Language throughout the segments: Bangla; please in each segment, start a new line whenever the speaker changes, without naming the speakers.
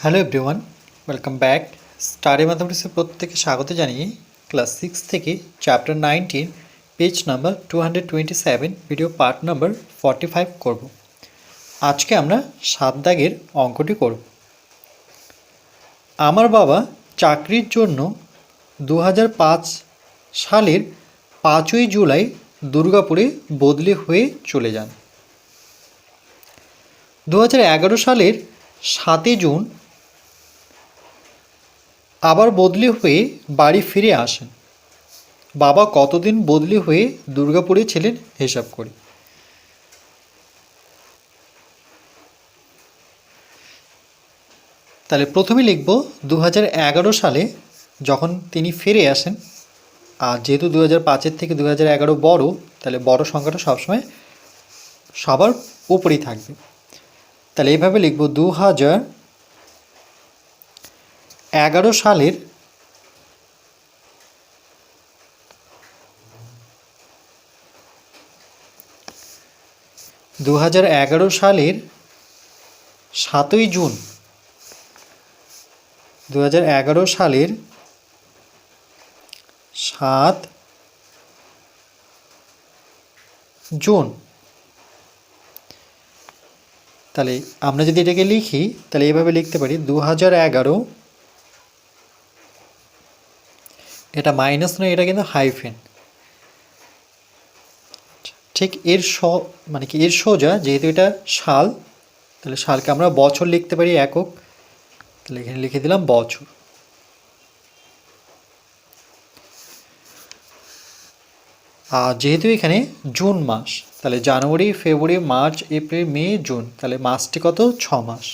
Hello everyone welcome back study ম্যাথামেটিক্সে প্রত্যেকে স্বাগত জানিয়ে ক্লাস সিক্স থেকে chapter nineteen page number two hundred twenty seven video part number forty five করব। আজকে আমরা সাত দাগের অঙ্কটি করব। আমার বাবা চাকরির জন্য দু হাজার পাঁচ সালের পাঁচই জুলাই দুর্গাপুরে বদলি হয়ে চলে যান। দু হাজার এগারো সালের সাতই জুন আবার বদলি হয়ে বাড়ি ফিরে আসেন। বাবা কতদিন বদলি হয়ে দুর্গাপুরে ছিলেন হিসাব করি। তাহলে প্রথমে লিখব দু সালে যখন তিনি ফিরে আসেন। আর যেহেতু দু হাজার পাঁচের থেকে দু হাজার এগারো বড়ো, তাহলে বড় সংখ্যাটা সবসময় সবার উপরেই থাকবে। তাহলে এইভাবে লিখব দু হাজার এগারো সালের দু হাজার এগারো সালের সাতই জুন দু হাজার এগারো সালের সাত জুন। তাহলে আমরা যদি এটাকে লিখি, তাহলে এইভাবে লিখতে পারি দু হাজার এগারো এটা মাইনাস নয়, এটা কিন্তু হাইফেন ঠিক এর স মানে কি, এর সোজা, যেহেতু এটা সাল, তাহলে সালকে আমরা বছর লিখতে পারি একক। তাহলে এখানে লিখে দিলাম বছর। আর যেহেতু এখানে জুন মাস, তাহলে January, February, March, April, May, June, তাহলে মাসটি কত? ছ মাস।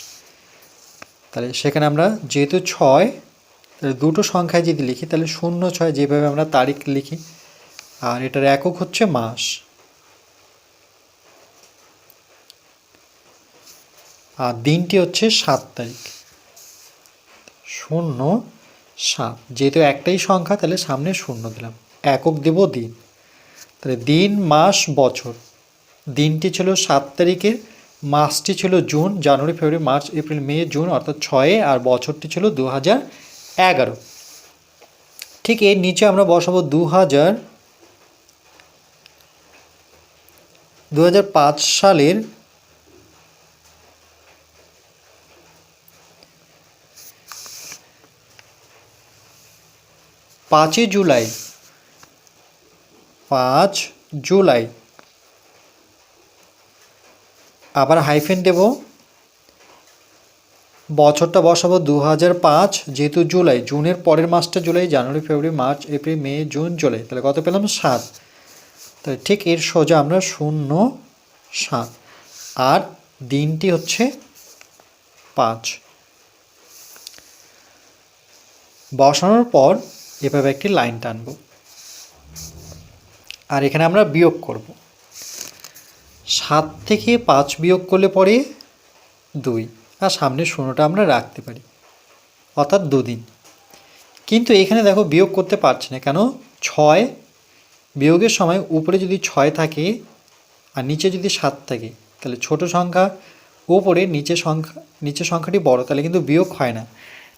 তাহলে সেখানে আমরা যেহেতু ছয় তাহলে দুটো সংখ্যায় যদি লিখি, তাহলে শূন্য ছয় যেভাবে আমরা তারিখ লিখি, আর এটার একক হচ্ছে মাস। আর দিনটি হচ্ছে সাত তারিখ। শূন্য, সাত। যেহেতু একটাই সংখ্যা, তাহলে সামনে শূন্য দিলাম। একক দেব দিন। তাহলে দিন, মাস, বছর। দিনটি ছিল সাত তারিখে মাসটি ছিল June, January, February, March, April, May, June, অর্থাৎ ছয়ে, আর বছরটি ছিল দু হাজার এগারো। ঠিক এর নিচে আমরা বসাবো দু হাজার দু সালের পাঁচই জুলাই, পাঁচ জুলাই। আবার হাইফেন দেব বছরটা বসাবো দু হাজার পাঁচ, যেহেতু জুলাই, জুনের পরের মাসটা July, January, February, March, April, May, June, July, তাহলে কত পেলাম? সাত। তাহলে ঠিক এর সোজা আমরা শূন্য, সাত। আর দিনটি হচ্ছে পাঁচ। বসানোর পর এভাবে একটি লাইন টানবো। আর এখানে আমরা বিয়োগ করব। সাত থেকে পাঁচ বিয়োগ করলে পরে দুই। আর সামনে শূন্যটা আমরা রাখতে পারি, অর্থাৎ দুদিন। কিন্তু এখানে দেখো বিয়োগ করতে পারছি না, কেন? ছয় বিয়োগের সময় উপরে যদি ছয় থাকে আর নিচে যদি সাত থাকে, তাহলে ছোট সংখ্যা, উপরে নিচে সংখ্যা, নিচে সংখ্যাটি বড়, তাহলে কিন্তু বিয়োগ হয় না।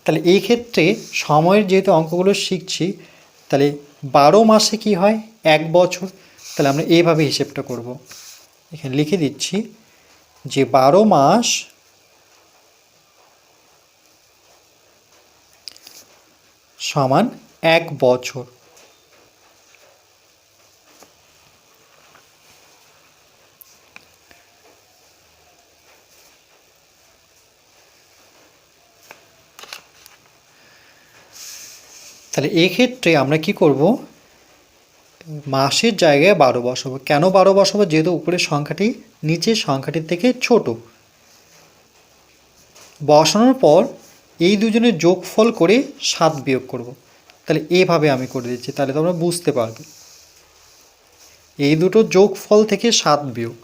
তাহলে এই ক্ষেত্রে সময়ের যেহেতু অঙ্কগুলো শিখছি, তাহলে বারো মাসে কি হয়? এক বছর। তাহলে আমরা এইভাবে হিসেবটা করব। এখানে লিখে দিচ্ছি যে বারো মাস সমান এক বছর। তাহলে এক্ষেত্রে আমরা কি করব? মাসের জায়গায় বারো বসাবো। কেন বারো বসাবো? যেহেতু উপরের সংখ্যাটি নিচের সংখ্যাটির থেকে ছোট। বসানোর পর এই দুজনের যোগফল করে সাত বিয়োগ করব। তাহলে এভাবে আমি করে দিচ্ছি, তাহলে তোমরা বুঝতে পারবে। এই দুটো যোগফল থেকে সাত বিয়োগ।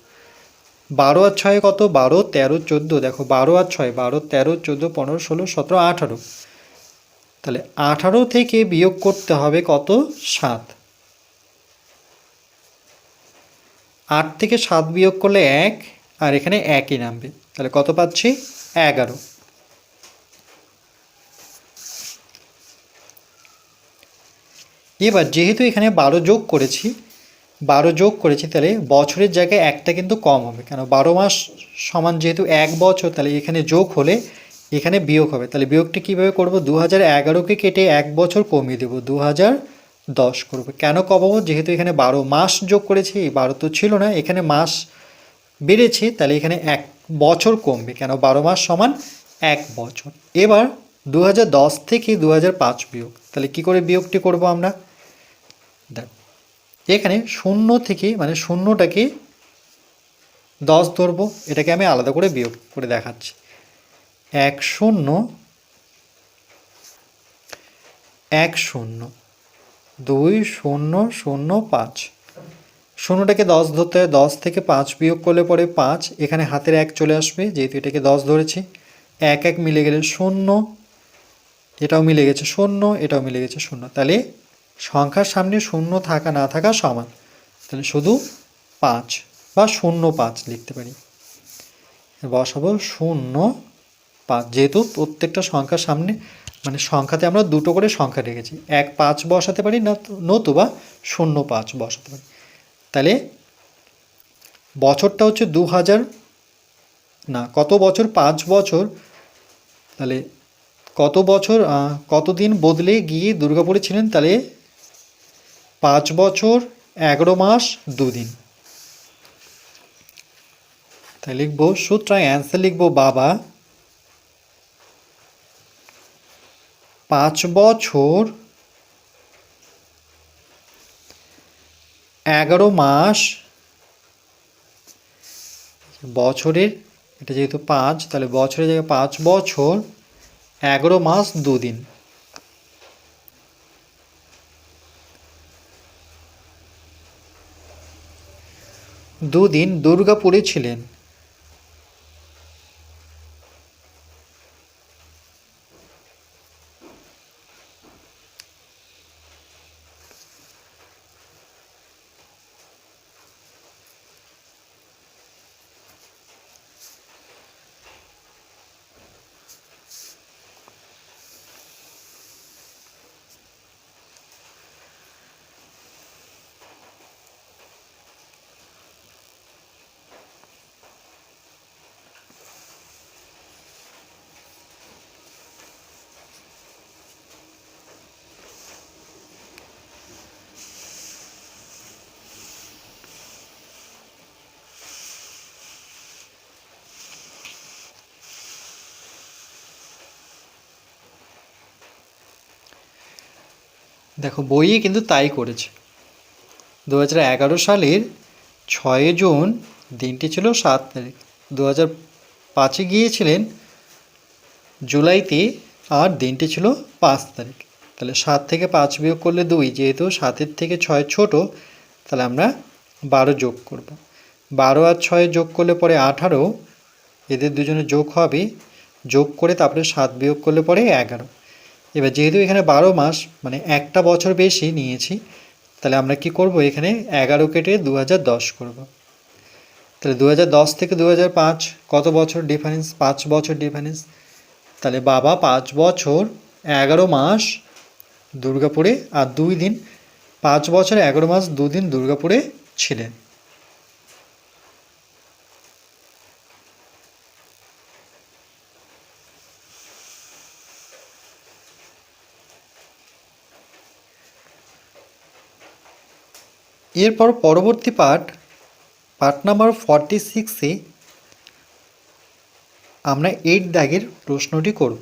বারো আর ছয় কত? বারো, তেরো, চোদ্দ। দেখো, বারো আর ছয়, বারো, তেরো, চোদ্দ, পনেরো, ষোলো, সতেরো, আঠারো। তাহলে আঠারো থেকে বিয়োগ করতে হবে কত? সাত। আট থেকে সাত বিয়োগ করলে এক, আর এখানে একই নামবে। তাহলে কত পাচ্ছি? এগারো। এবার যেহেতু এখানে বারো যোগ করেছি, বারো যোগ করেছি, তাহলে বছরের জায়গায় একটা কিন্তু কম হবে। কেন? বারো মাস সমান যেহেতু এক বছর, তাহলে এখানে যোগ হলে এখানে বিয়োগ হবে। তাহলে বিয়োগটি কীভাবে করব? দু হাজার এগারোকে কেটে এক বছর কমিয়ে দেবো দু হাজার দশ করব। কেন কমাবো? যেহেতু এখানে বারো মাস যোগ করেছি বারো তো ছিল না, এখানে মাস বেড়েছে, তাহলে এখানে এক বছর কমবে। কেন? বারো মাস সমান এক বছর। এবার দু হাজার দশ থেকে দু হাজার পাঁচ বিয়োগ, তাহলে কী করে বিয়োগটি করব আমরা? দেখ, এখানে শূন্য থেকে মানে শূন্যটাকে দশ ধরবো, এটাকে আমি আলাদা করে বিয়োগ করে দেখাচ্ছি। এক শূন্য এক শূন্য, দুই শূন্য শূন্য, পাঁচ। শূন্যটাকে দশ ধরতে হয়, দশ থেকে পাঁচ বিয়োগ করলে পরে পাঁচ, এখানে হাতের এক চলে আসবে, যেহেতু এটাকে দশ ধরেছি। এক এক মিলে গেলে শূন্য, এটাও মিলে গেছে শূন্য, এটাও মিলে গেছে শূন্য। তাহলে সংখ্যার সামনে শূন্য থাকা না থাকা সমান। তাহলে শুধু পাঁচ বা শূন্য পাঁচ লিখতে পারি। বসাবো শূন্য পাঁচ। যেহেতু প্রত্যেকটা সংখ্যার সামনে মানে সংখ্যাতে আমরা দুটো করে সংখ্যা রেখেছি। এক পাঁচ বসাতে পারি না নতুবা শূন্য পাঁচ বসাতে পারি। তাহলে বছরটা হচ্ছে দু হাজার, না, কত বছর? পাঁচ বছর। তাহলে কত বছর কতদিন বদলে গিয়ে দুর্গাপুরে ছিলেন? তাহলে পাঁচ বছর, এগারো মাস, দুদিন। তাই লিখব সুতরাং অ্যান্সার লিখব, বাবা, পাঁচ বছর, এগারো মাস, বছরের, এটা যেহেতু পাঁচ, তাহলে বছরের জায়গায় পাঁচ বছর, এগারো মাস, দুদিন। দুদিন দুর্গাপুরে ছিলেন। দেখো বইয়ে কিন্তু তাই করেছে। দু হাজার এগারো সালের ছয় জুন দিনটি ছিল সাত তারিখ। দু হাজার পাঁচে গিয়েছিলেন জুলাইতে, আর দিনটি ছিল পাঁচ তারিখ। তাহলে সাত থেকে পাঁচ বিয়োগ করলে দুই, যেহেতু সাতের থেকে ছয় ছোট, তাহলে আমরা বারো যোগ করব। বারো আর ছয় যোগ করলে পরে আঠারো, এদের দুজনে যোগ হবে। যোগ করে তারপরে সাত বিয়োগ করলে পরে এগারো। এবার যেহেতু এখানে বারো মাস মানে একটা বছর বেশি নিয়েছি, তাহলে আমরা কি করব? এখানে এগারো কেটে দু হাজার দশ করব। তাহলে দু হাজার দশ থেকে দু হাজার পাঁচ, কত বছর ডিফারেন্স পাঁচ বছর ডিফারেন্স তাহলে বাবা, পাঁচ বছর, এগারো মাস, দুর্গাপুরে, আর দুই দিন, পাঁচ বছর এগারো মাস, দুদিন দুর্গাপুরে ছিলেন। এরপর পরবর্তী পার্ট পার্ট নাম্বার ফর্টি সিক্সে আমরা এইট দাগের প্রশ্নটি করব।